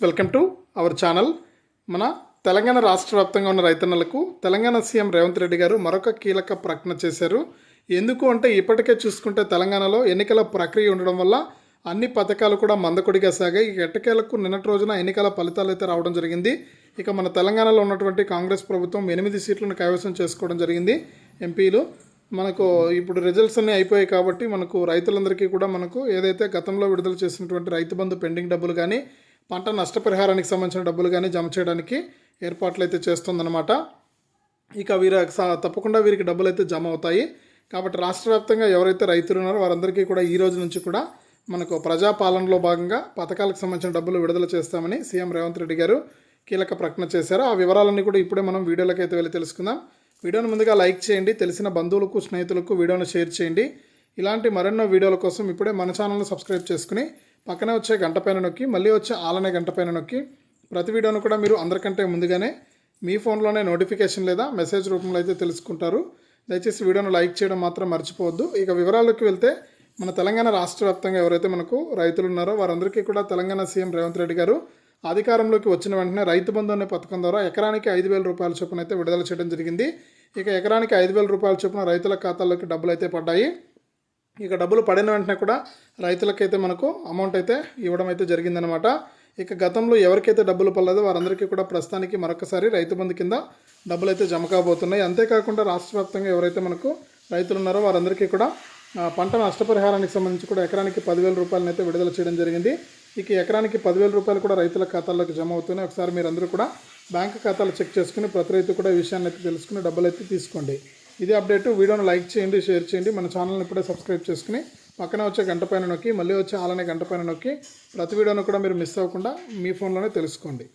Welcome to our channel. మన తెలంగాణ రాష్ట్ర వ్యాప్తంగా ఉన్న రైతన్నలకు తెలంగాణ సీఎం రేవంత్ రెడ్డి గారు మరొక కీలక ప్రకటన చేశారు. ఎందుకు అంటే ఇప్పటికే చూసుకుంటే తెలంగాణలో ఎన్నికల ప్రక్రియ ఉండడం వల్ల అన్ని పథకాలు కూడా మందకొడిగా సాగాయి. ఎట్టకేలకు నిన్నటి రోజున ఎన్నికల ఫలితాలు అయితే రావడం జరిగింది. ఇక మన తెలంగాణలో ఉన్నటువంటి కాంగ్రెస్ ప్రభుత్వం ఎనిమిది సీట్లను కైవసం చేసుకోవడం జరిగింది. ఎంపీలు మనకు ఇప్పుడు రిజల్ట్స్ అన్నీ అయిపోయాయి కాబట్టి మనకు రైతులందరికీ కూడా మనకు ఏదైతే గతంలో విడుదల చేసినటువంటి రైతు బంధు పెండింగ్ డబ్బులు కానీ పంట నష్టపరిహారానికి సంబంధించిన డబ్బులు కానీ జమ చేయడానికి ఏర్పాట్లు అయితే చేస్తుందన్నమాట. ఇక వీర తప్పకుండా వీరికి డబ్బులు అయితే జమ అవుతాయి. కాబట్టి రాష్ట్ర వ్యాప్తంగా ఎవరైతే రైతులు ఉన్నారో వారందరికీ కూడా ఈ రోజు నుంచి కూడా మనకు ప్రజాపాలనలో భాగంగా పథకాలకు సంబంధించిన డబ్బులు విడుదల చేస్తామని సీఎం రేవంత్ రెడ్డి గారు కీలక ప్రకటన చేశారు. ఆ వివరాలన్నీ కూడా ఇప్పుడే మనం వీడియోలోకి అయితే వెళ్ళి తెలుసుకుందాం. వీడియోను ముందుగా లైక్ చేయండి తెలిసిన బంధువులకు స్నేహితులకు వీడియోను షేర్ చేయండి. ఇలాంటి మరెన్నో వీడియోల కోసం ఇప్పుడే మన ఛానల్ను సబ్స్క్రైబ్ చేసుకుని పక్కనే వచ్చే గంట పైన నొక్కి మళ్ళీ వచ్చే ఆలనే గంట పైన నొక్కి ప్రతి వీడియోను కూడా మీరు అందరికంటే ముందుగానే మీ ఫోన్లోనే నోటిఫికేషన్ లేదా మెసేజ్ రూపంలో అయితే తెలుసుకుంటారు. దయచేసి వీడియోను లైక్ చేయడం మాత్రం మర్చిపోవద్దు. ఇక వివరాల్లోకి వెళ్తే మన తెలంగాణ రాష్ట్ర వ్యాప్తంగా ఎవరైతే మనకు రైతులు ఉన్నారో వారందరికీ కూడా తెలంగాణ సీఎం రేవంత్ రెడ్డి గారు అధికారంలోకి వచ్చిన వెంటనే రైతు బంధు అనే పథకం ద్వారా ఎకరానికి ఐదు వేల రూపాయల చొప్పున అయితే విడుదల చేయడం జరిగింది. ఇక ఎకరానికి ఐదు వేల రూపాయల చొప్పున రైతుల ఖాతాల్లోకి డబ్బులు అయితే పడ్డాయి. ఇక డబ్బులు పడిన వెంటనే కూడా రైతులకైతే మనకు అమౌంట్ అయితే ఇవ్వడం అయితే జరిగిందనమాట ఇక గతంలో ఎవరికైతే డబ్బులు పడలేదో వారందరికీ కూడా ప్రస్తుతానికి మరొకసారి రైతు బంధు కింద డబ్బులు అయితే జమ కాబోతున్నాయి. అంతేకాకుండా రాష్ట్ర వ్యాప్తంగా ఎవరైతే మనకు రైతులు ఉన్నారో వారందరికీ కూడా పంట నష్టపరిహారానికి సంబంధించి కూడా ఎకరానికి పదివేల రూపాయలను అయితే విడుదల చేయడం జరిగింది. ఇక ఎకరానికి పదివేల రూపాయలు కూడా రైతుల ఖాతాల్లోకి జమ అవుతున్నాయి. ఒకసారి మీరందరూ కూడా బ్యాంక్ ఖాతాలు చెక్ చేసుకుని ప్రతి రైతు కూడా విషయాన్ని అయితే తెలుసుకుని డబ్బులు అయితే తీసుకోండి. ఇది అప్డేట్. వీడియోను లైక్ చేయండి షేర్ చేయండి. మన ఛానల్ని ఇప్పుడే సబ్స్క్రైబ్ చేసుకుని పక్కన వచ్చే గంట పైన నొక్కి మళ్ళీ వచ్చే అలానే గంట పైన నొక్కి ప్రతి వీడియోను కూడా మీరు మిస్ అవ్వకుండా మీ ఫోన్లోనే తెలుసుకోండి.